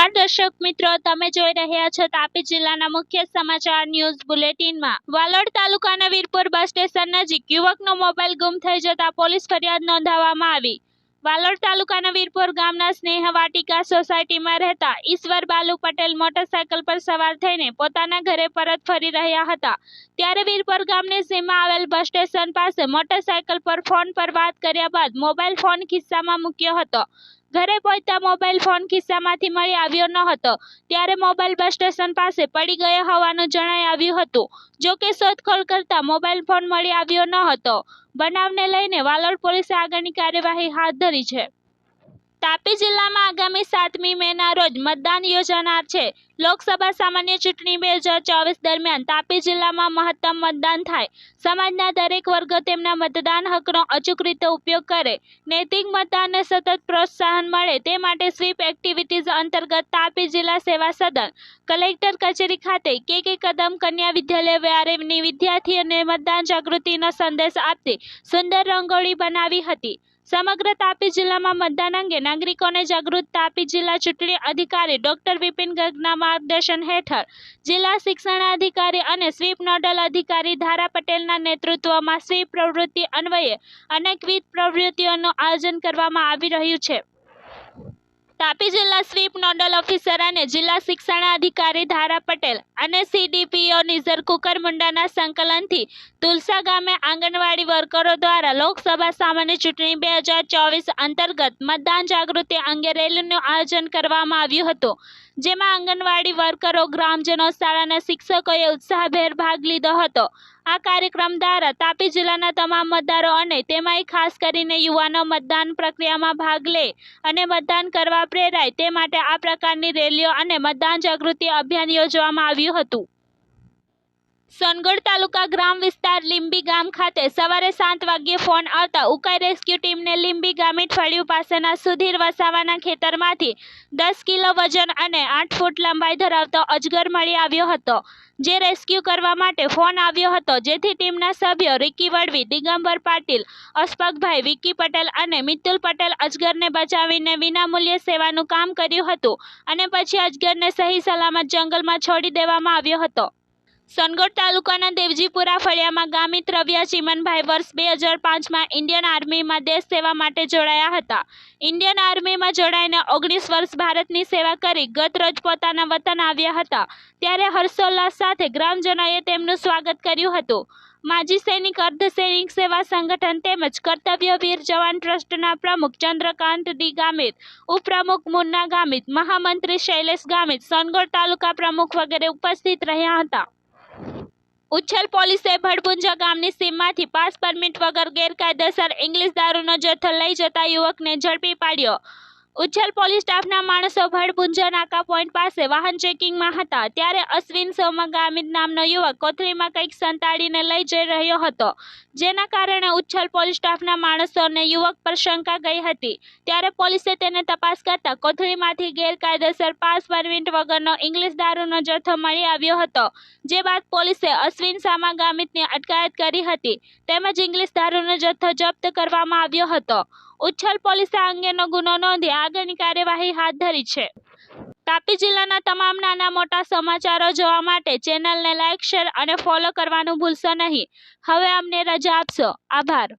નમસ્કાર દર્શક મિત્રો, તમે જોઈ રહ્યા છો તાપી જિલ્લાના મુખ્ય સમાચાર ન્યૂઝ બુલેટિનમાં. વાલોડ તાલુકાના વીરપુર બસ સ્ટેશન નજીક યુવકનો મોબાઈલ ગુમ થઈ જતા પોલીસ ફરિયાદ નોંધાવવામાં આવી. વાલોડ તાલુકાના વીરપુર ગામના સ્નેહ વાટિકા સોસાયટીમાં રહેતા ઈશ્વર બાલુ પટેલ મોટરસાયકલ પર સવાર થઈને પોતાના ઘરે પરત ફરી રહ્યા હતા. ત્યારે વીરપુર ગામની સીમા આવેલ બસ સ્ટેશન પાસે મોટરસાયકલ પર ફોન પર વાત કર્યા બાદ મોબાઈલ ફોન ખિસ્સામાં મૂક્યો હતો. ઘરે પહોંચતા મોબાઈલ ફોન ખિસ્સામાંથી મળી આવ્યો ન હતો. ત્યારે મોબાઈલ બસ સ્ટેશન પાસે પડી ગયો હોવાનું જણાઈ આવ્યું હતું. જો કે શોધખોળ કરતા મોબાઈલ ફોન મળી આવ્યો ન હતો. બનાવને લઈને વાલોડ પોલીસે આગળની કાર્યવાહી હાથ ધરી છે. તાપી જિલ્લામાં આગામી સાતમી મેના રોજ મતદાન યોજાનાર છે. લોકસભા સામાન્ય ચૂંટણી બે હજાર ચોવીસ દરમિયાન તાપી જિલ્લામાં મહત્તમ મતદાન થાય. સમાજના દરેક વર્ગો તેમના મતદાન હકનો અચૂક રીતે ઉપયોગ કરે. નૈતિક મતદાનને સતત પ્રોત્સાહન મળે તે માટે સ્વીપ એક્ટિવિટીઝ અંતર્ગત તાપી જિલ્લા સેવા સદન, કલેક્ટર કચેરી ખાતે કે કે કદમ કન્યા વિદ્યાલય વ્યારેની વિદ્યાર્થીઓને મતદાન જાગૃતિનો સંદેશ આપતી સુંદર રંગોળી બનાવી હતી. સમગ્ર તાપી જિલ્લામાં મતદાન અંગે નાગરિકોને જાગૃત તાપી જિલ્લા ચૂંટણી અધિકારી ડોક્ટર વિપિન ગર્ગના માર્ગદર્શન હેઠળ જિલ્લા શિક્ષણાધિકારી અને સ્વીપ નોડલ અધિકારી ધારા પટેલના નેતૃત્વમાં સ્વીપ પ્રવૃત્તિ અન્વયે અનેકવિધ પ્રવૃત્તિઓનું આયોજન કરવામાં આવી રહ્યું છે. તાપી જિલ્લા સ્વીપ નોડલ ઓફિસર અને જિલ્લા શિક્ષણાધિકારી ધારા પટેલ અને સીડીપીઓ નિઝર કુકરમુંડાના સંકલનથી તુલસા ગામે આંગણવાડી વર્કરો દ્વારા લોકસભા સામાન્ય ચૂંટણી બે હજાર ચોવીસ અંતર્ગત મતદાન જાગૃતિ અંગે રેલીનું આયોજન કરવામાં આવ્યું હતું. જેમાં આંગણવાડી વર્કરો, ગ્રામજનો શાળાના શિક્ષકોએ ઉત્સાહભેર ભાગ લીધો હતો. આ કાર્યક્રમ દ્વારા તાપી જિલ્લાના તમામ મતદારો અને તેમાંય ખાસ કરીને યુવાનો મતદાન પ્રક્રિયામાં ભાગ લે અને મતદાન કરવા પ્રેરાય તે માટે આ પ્રકારની રેલીઓ અને મતદાન જાગૃતિ અભિયાન યોજવામાં આવ્યું હતું. સોનગઢ તાલુકા ગ્રામ વિસ્તાર લીંબી ગામ ખાતે સવારે સાત વાગ્યે ફોન આવતા ઉકાઈ રેસ્ક્યુ ટીમને લીંબી ગામીઠ ફળિયું પાસેના સુધીર વસાવાના ખેતરમાંથી દસ કિલો વજન અને આઠ ફૂટ લંબાઈ ધરાવતો અજગર મળી આવ્યો હતો, જે રેસ્ક્યુ કરવા માટે ફોન આવ્યો હતો. જેથી ટીમના સભ્યો રિકી વડવી, દિગંબર પાટીલ અસ્પકભાઈ વિકી પટેલ અને મિતુલ પટેલ અજગરને બચાવીને વિનામૂલ્યે સેવાનું કામ કર્યું હતું અને પછી અજગરને સહી સલામત જંગલમાં છોડી દેવામાં આવ્યો હતો. સોનગઢ તાલુકાના દેવજીપુરા ફળિયામાં ગામિત રવ્યા ચીમનભાઈ વર્ષ બે હજાર પાંચમાં ઇન્ડિયન આર્મીમાં દેશ સેવા માટે જોડાયા હતા. ઇન્ડિયન આર્મીમાં જોડાઈને ઓગણીસ વર્ષ ભારતની સેવા કરી ગત રોજ પોતાના વતન આવ્યા હતા. ત્યારે હર્ષોલ્લાસ સાથે ગ્રામજનોએ તેમનું સ્વાગત કર્યું હતું. માજી સૈનિક, અર્ધ સૈનિક સેવા સંગઠન તેમજ કર્તવ્ય વીર જવાન ટ્રસ્ટના પ્રમુખ ચંદ્રકાંત ડી ગામિત, ઉપપ્રમુખ મુન્ના ગામિત, મહામંત્રી શૈલેષ ગામિત સોનગઢ તાલુકા પ્રમુખ વગેરે ઉપસ્થિત રહ્યા હતા. ઉચ્છલ પોલીસે ભડભુંજા ગામની સીમમાંથી પાસ પરમિટ વગર ગેરકાયદેસર ઇંગ્લિશ દારૂનો જથ્થો લઈ જતા યુવકને ઝડપી પાડ્યો. ઉચ્છલ પોલીસ સ્ટાફના માણસો ભડપુંજા નાકા પોઈન્ટ પાસે વાહન ચેકિંગમાં હતા. ત્યારે અશ્વિન સોમા ગામિત નામનો યુવક કોથળીમાં કંઈક સંતાડીને લઈ જઈ રહ્યો હતો. જેના કારણે ઉચ્છલ પોલીસ સ્ટાફના માણસોને યુવક પર શંકા ગઈ હતી. ત્યારે પોલીસે તેને તપાસ કરતા કોથળીમાંથી ગેરકાયદેસર પાસ પરમિટ વગરનો ઇંગ્લિશ દારૂનો જથ્થો મળી આવ્યો હતો. જે બાદ પોલીસે અશ્વિન સામાગામિતની અટકાયત કરી હતી. તેમજ ઇંગ્લિશ દારૂનો જથ્થો જપ્ત કરવામાં આવ્યો હતો. ઉચ્છલ પોલીસે અંગેનો ગુનો નોંધી આગળની કાર્યવાહી હાથ ધરી છે. તાપી જિલ્લાના તમામ નાના મોટા સમાચારો જોવા માટે ચેનલને લાઇક શેર અને ફોલો કરવાનું ભૂલશો નહીં. હવે અમને રજા આપશો. આભાર.